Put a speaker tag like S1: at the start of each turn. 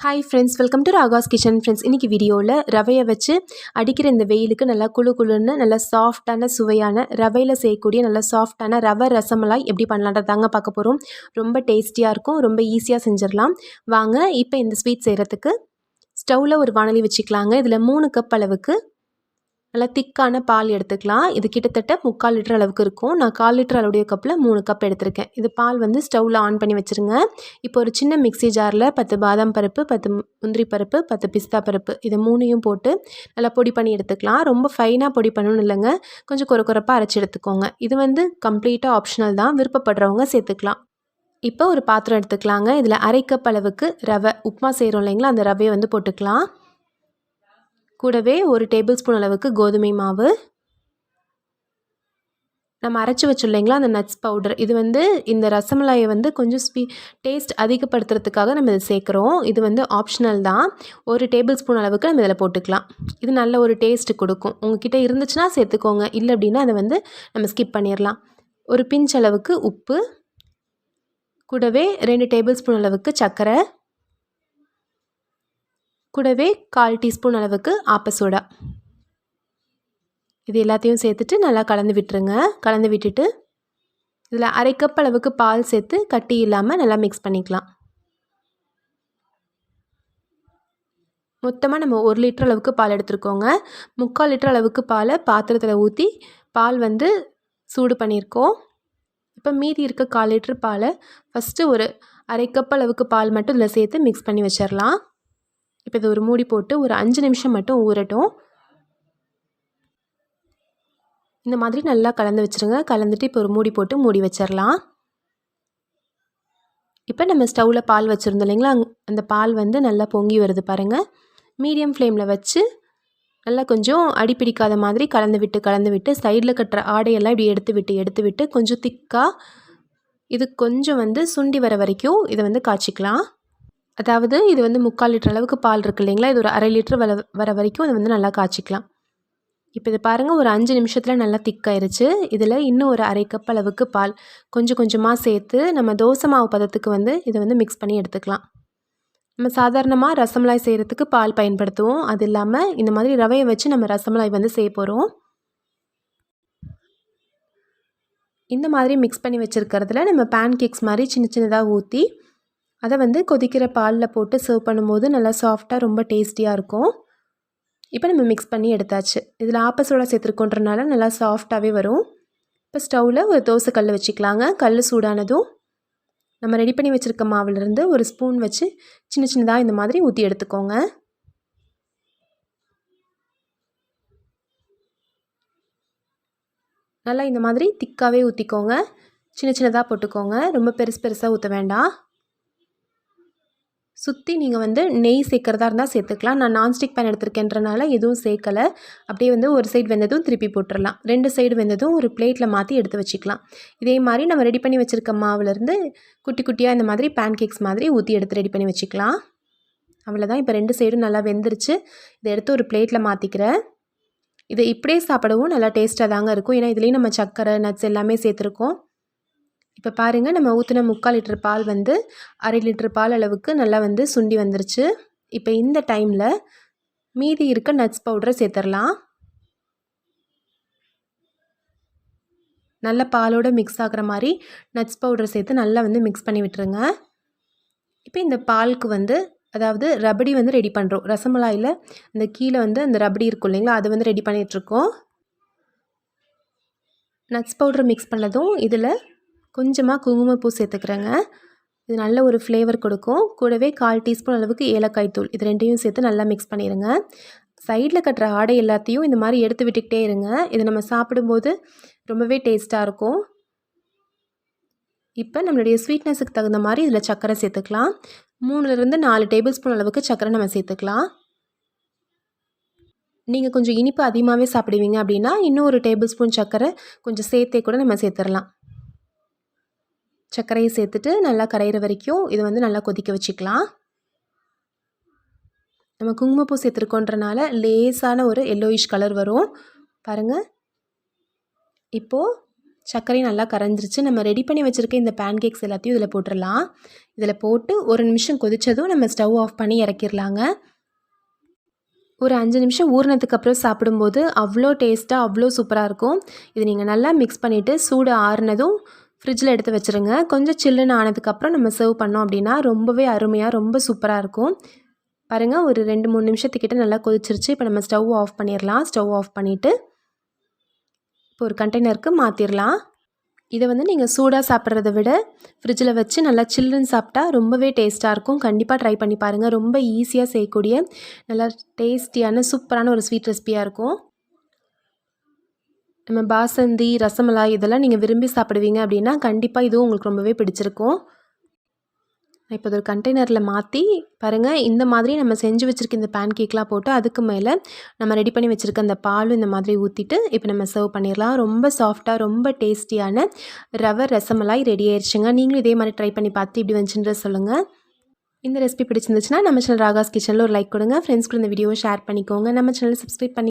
S1: Hi friends welcome to Ragas kitchen friends இன்றைக்கி வீடியோவில் ரவையை வச்சு அடிக்கிற இந்த வெயிலுக்கு நல்லா குளு குளுன்னு நல்லா சாஃப்டான சுவையான ரவையில் செய்யக்கூடிய நல்லா சாஃப்டான ரவை ரசமலாய் எப்படி பண்ணலான்றதாங்க பார்க்க போகிறோம் ரொம்ப டேஸ்டியாக இருக்கும் ரொம்ப ஈஸியாக செஞ்சிடலாம். வாங்க இப்போ இந்த ஸ்வீட் செய்கிறதுக்கு ஸ்டவ்வில் ஒரு வானலி வச்சுக்கலாங்க. இதில் மூணு கப் அளவுக்கு நல்லா திக்கான பால் எடுத்துக்கலாம். இது கிட்டத்தட்ட முக்கால் லிட்டர் அளவுக்கு இருக்கும். நான் கால் லிட்டர் அளவுடைய கப்பில் மூணு கப் எடுத்திருக்கேன். இது பால் வந்து ஸ்டவ்வில் ஆன் பண்ணி வச்சுருங்க. இப்போ ஒரு சின்ன மிக்ஸி ஜாரில் பத்து பாதாம் பருப்பு பத்து முந்திரி பருப்பு பத்து பிஸ்தா பருப்பு இது மூணையும் போட்டு நல்லா பொடி பண்ணி எடுத்துக்கலாம். ரொம்ப ஃபைனாக பொடி பண்ணணும் இல்லைங்க. கொஞ்சம் குறை குறைப்பாக அரைச்சி எடுத்துக்கோங்க. இது வந்து கம்ப்ளீட்டாக ஆப்ஷனல் தான். விருப்பப்படுறவங்க சேர்த்துக்கலாம். இப்போ ஒரு பாத்திரம் எடுத்துக்கலாங்க. இதில் அரை கப் அளவுக்கு ரவை. உப்புமா செய்கிறோம் இல்லைங்களா? அந்த ரவையை வந்து போட்டுக்கலாம். கூடவே ஒரு டேபிள் ஸ்பூன் அளவுக்கு கோதுமை மாவு. நம்ம அரைச்சி வச்சோம் இல்லைங்களா அந்த நட்ஸ் பவுடர் இது வந்து இந்த ரசமலாயை வந்து கொஞ்சம் ஸ்வீ டேஸ்ட் அதிகப்படுத்துறதுக்காக நம்ம இதை சேர்க்குறோம். இது வந்து ஆப்ஷனல் தான். ஒரு டேபிள் ஸ்பூன் அளவுக்கு நம்ம இதில் போட்டுக்கலாம். இது நல்ல ஒரு டேஸ்ட்டு கொடுக்கும். உங்ககிட்ட இருந்துச்சுன்னா சேர்த்துக்கோங்க. இல்லை அப்படின்னா அதை வந்து நம்ம ஸ்கிப் பண்ணிடலாம். ஒரு பிஞ்ச் அளவுக்கு உப்பு. கூடவே ரெண்டு டேபிள் ஸ்பூன் அளவுக்கு சர்க்கரை. கூடவே கால் டீஸ்பூன் அளவுக்கு ஆப்ப சோடா. இது எல்லாத்தையும் சேர்த்துட்டு நல்லா கலந்து விட்டுருங்க. கலந்து விட்டுட்டு இதில் அரை கப் அளவுக்கு பால் சேர்த்து கட்டி இல்லாமல் நல்லா மிக்ஸ் பண்ணிக்கலாம். மொத்தமாக நம்ம ஒரு லிட்டர் அளவுக்கு பால் எடுத்துருக்கோங்க. முக்கால் லிட்டர் அளவுக்கு பாலை பாத்திரத்தில் ஊற்றி பால் வந்து சூடு பண்ணியிருக்கோம். இப்போ மீதி இருக்க கால் லிட்டர் பாலை ஃபஸ்ட்டு ஒரு அரை கப் அளவுக்கு பால் மட்டும் இதில் சேர்த்து மிக்ஸ் பண்ணி வச்சிடலாம் இப்போ இது ஒரு மூடி போட்டு ஒரு அஞ்சு நிமிஷம் மட்டும் ஊறட்டும். இந்த மாதிரி நல்லா கலந்து வச்சுருங்க. கலந்துட்டு இப்போ ஒரு மூடி போட்டு மூடி வச்சிடலாம் இப்போ நம்ம ஸ்டவ்வில் பால் வச்சுருந்தோம் இல்லைங்களா? அந்த பால் வந்து நல்லா பொங்கி வருது பாருங்கள் மீடியம் ஃப்ளேமில் வச்சு நல்லா கொஞ்சம் அடிப்பிடிக்காத மாதிரி கலந்து விட்டு கலந்து விட்டு சைடில் கட்டுற ஆடையெல்லாம் இப்படி எடுத்து விட்டு எடுத்து விட்டு கொஞ்சம் திக்காக இது கொஞ்சம் வந்து சுண்டி வர வரைக்கும் இதை வந்து காய்ச்சிக்கலாம். அதாவது இது வந்து முக்கால் லிட்டர் அளவுக்கு பால் இருக்குது இல்லைங்களா? இது ஒரு அரை லிட்டர் வர வர வரைக்கும் அதை வந்து நல்லா காய்ச்சிக்கலாம். இப்போ இதை பாருங்கள் ஒரு அஞ்சு நிமிஷத்தில் நல்லா திக்காயிருச்சு இதில் இன்னும் ஒரு அரை கப் அளவுக்கு பால் கொஞ்சம் கொஞ்சமாக சேர்த்து நம்ம தோசை மாவு பதத்துக்கு வந்து இதை வந்து மிக்ஸ் பண்ணி எடுத்துக்கலாம். நம்ம சாதாரணமாக ரசமலாய் செய்கிறதுக்கு பால் பயன்படுத்துவோம். அது இல்லாமல் இந்த மாதிரி ரவையை வச்சு நம்ம ரசமலாய் வந்து செய்ய போகிறோம் இந்த மாதிரி மிக்ஸ் பண்ணி வச்சுருக்கிறதுல நம்ம பேன் கேக்ஸ் மாதிரி சின்ன சின்னதாக ஊற்றி அதை வந்து கொதிக்கிற பாலில் போட்டு சர்வ் பண்ணும்போது நல்லா சாஃப்டாக ரொம்ப டேஸ்டியாக இருக்கும். இப்போ நம்ம மிக்ஸ் பண்ணி எடுத்தாச்சு. இதில் ஆப்பசோட சேர்த்துருக்கோன்றனால நல்லா சாஃப்டாகவே வரும். இப்போ ஸ்டவ்வில் ஒரு தோசை கல் வச்சுக்கலாங்க. கல் சூடானதும் நம்ம ரெடி பண்ணி வச்சுருக்க மாவுலேருந்து ஒரு ஸ்பூன் வச்சு சின்ன சின்னதாக இந்த மாதிரி ஊற்றி எடுத்துக்கோங்க. நல்லா இந்த மாதிரி திக்காகவே ஊற்றிக்கோங்க சின்ன சின்னதாக போட்டுக்கோங்க. ரொம்ப பெருசு பெருசாக ஊற்ற வேண்டாம். சுற்றி நீங்கள் வந்து நெய் சேர்க்குறதா இருந்தால் சேர்த்துக்கலாம். நான் நான்ஸ்டிக் பேன் எடுத்திருக்கேன்றனால எதுவும் சேர்க்கலை. அப்படியே வந்து ஒரு சைடு வெந்ததும் திருப்பி போட்டுடலாம் ரெண்டு சைடு வெந்ததும் ஒரு பிளேட்டில் மாற்றி எடுத்து வச்சுக்கலாம். இதே மாதிரி நம்ம ரெடி பண்ணி வச்சுருக்க மாவுலேருந்து குட்டி குட்டியாக இந்த மாதிரி பேன் கேக்ஸ் மாதிரி ஊற்றி எடுத்து ரெடி பண்ணி வச்சுக்கலாம். அவ்வளோதான் இப்போ ரெண்டு சைடும் நல்லா வெந்துருச்சு. இதை எடுத்து ஒரு பிளேட்டில் மாற்றிக்கிறேன் இதை இப்படியே சாப்பிடவும் நல்லா டேஸ்ட்டாக தாங்க இருக்கும். ஏன்னா இதுலேயும் நம்ம சக்கரை நட்ஸ் எல்லாமே சேர்த்துருக்கோம். இப்போ பாருங்கள் நம்ம ஊற்றின முக்கால் லிட்டர் பால் வந்து அரை லிட்டர் பால் அளவுக்கு நல்லா வந்து சுண்டி வந்துருச்சு. இப்போ இந்த டைமில் மீதி இருக்க நட்ஸ் பவுடரை சேர்த்துடலாம் நல்ல பாலோடு மிக்ஸ் ஆகிற மாதிரி நட்ஸ் பவுடரை சேர்த்து நல்லா வந்து மிக்ஸ் பண்ணி விட்டுருங்க. இப்போ இந்த பாலுக்கு வந்து அதாவது ரபடி வந்து ரெடி பண்ணுறோம் ரசமலாயில் இந்த கீழே வந்து அந்த ரபடி இருக்கும் இல்லைங்களா அதை வந்து ரெடி பண்ணிகிட்ருக்கோம் நட்ஸ் பவுடர் மிக்ஸ் பண்ணதும் இதில் கொஞ்சமாக குங்குமப்பூ சேர்த்துக்கிறேங்க. இது நல்ல ஒரு ஃப்ளேவர் கொடுக்கும். கூடவே கால் டீஸ்பூன் அளவுக்கு ஏலக்காய் தூள். இது ரெண்டையும் சேர்த்து நல்லா மிக்ஸ் பண்ணிடுங்க சைடில் கட்டுற ஆடை எல்லாத்தையும் இந்த மாதிரி எடுத்து விட்டுக்கிட்டே இருங்க. இது நம்ம சாப்பிடும்போது ரொம்பவே டேஸ்ட்டாக இருக்கும். இப்போ நம்மளுடைய ஸ்வீட்னஸுக்கு தகுந்த மாதிரி இதில் சர்க்கரை சேர்த்துக்கலாம். மூணுலேருந்து நாலு டேபிள் ஸ்பூன் அளவுக்கு சர்க்கரை நம்ம சேர்த்துக்கலாம். நீங்கள் கொஞ்சம் இனிப்பு அதிகமாகவே சாப்பிடுவீங்க அப்படின்னா இன்னும் ஒரு டேபிள் ஸ்பூன் சர்க்கரை கொஞ்சம் சேர்த்தே கூட நம்ம சேர்த்துடலாம் சர்க்கரையை சேர்த்துட்டு நல்லா கரையிற வரைக்கும் இதை வந்து நல்லா கொதிக்க வச்சுக்கலாம். நம்ம குங்குமப்பூ சேர்த்துருக்கோன்றனால லேசான ஒரு எல்லோயிஷ் கலர் வரும். பாருங்கள் இப்போது சர்க்கரை நல்லா கரைஞ்சிருச்சு. நம்ம ரெடி பண்ணி வச்சுருக்க இந்த பேன் கேக்ஸ் எல்லாத்தையும் இதில் போட்டுடலாம் இதில் போட்டு ஒரு நிமிஷம் கொதித்ததும் நம்ம ஸ்டவ் ஆஃப் பண்ணி இறக்கிடலாங்க ஒரு அஞ்சு நிமிஷம் ஊறினதுக்கப்புறம் சாப்பிடும்போது அவ்வளோ டேஸ்ட்டாக அவ்வளோ சூப்பராக இருக்கும். இது நீங்கள் நல்லா மிக்ஸ் பண்ணிவிட்டு சூடு ஆறுனதும் ஃப்ரிட்ஜில் எடுத்து வச்சுருங்க. கொஞ்சம் சில்லுன்னு ஆனதுக்கப்புறம் நம்ம சர்வ் பண்ணோம் அப்படின்னா ரொம்பவே அருமையாக ரொம்ப சூப்பராக இருக்கும். பாருங்கள் ஒரு ரெண்டு மூணு நிமிஷத்துக்கிட்ட நல்லா கொதிச்சிருச்சு. இப்போ நம்ம ஸ்டவ் ஆஃப் பண்ணிடலாம். ஸ்டவ் ஆஃப் பண்ணிவிட்டு இப்போ ஒரு கண்டெய்னருக்கு மாற்றிடலாம் இதை வந்து நீங்கள் சூடாக சாப்பிட்றத விட ஃப்ரிட்ஜில் வச்சு நல்லா சில்லுன்னு சாப்பிட்டா ரொம்பவே டேஸ்ட்டாக இருக்கும். கண்டிப்பாக ட்ரை பண்ணி பாருங்கள் ரொம்ப ஈஸியாக செய்யக்கூடிய நல்லா டேஸ்டியான சூப்பரான ஒரு ஸ்வீட் ரெசிபியாக இருக்கும். நம்ம பாசந்தி ரசமலாய் இதெல்லாம் நீங்கள் விரும்பி சாப்பிடுவீங்க அப்படின்னா கண்டிப்பாக இதுவும் உங்களுக்கு ரொம்பவே பிடிச்சிருக்கும். நான் இப்போ ஒரு கண்டெய்னரில் மாற்றி பாருங்கள் இந்த மாதிரி நம்ம செஞ்சு வச்சுருக்க இந்த பேன் கேக்லாம் போட்டு அதுக்கு மேலே நம்ம ரெடி பண்ணி வச்சுருக்க அந்த பாலும் இந்த மாதிரி ஊற்றிட்டு இப்போ நம்ம சர்வ் பண்ணிடலாம். ரொம்ப சாஃப்டாக ரொம்ப டேஸ்டியான ரவை ரசமலாய் ரெடி ஆயிடுச்சுங்க நீங்களும் இதே மாதிரி ட்ரை பண்ணி பார்த்து இப்படி வந்துச்சுன்ற சொல்லுங்கள் இந்த ரெசிபி பிடிச்சிருந்துச்சுன்னா நம்ம சேனல் ராகாஸ் கிச்சனில் ஒரு லைக் கொடுங்க. ஃப்ரெண்ட்ஸ் கூட இந்த வீடியோவை ஷேர் பண்ணிக்கோங்க. நம்ம சேனல் சப்ஸ்கிரைப் பண்ணி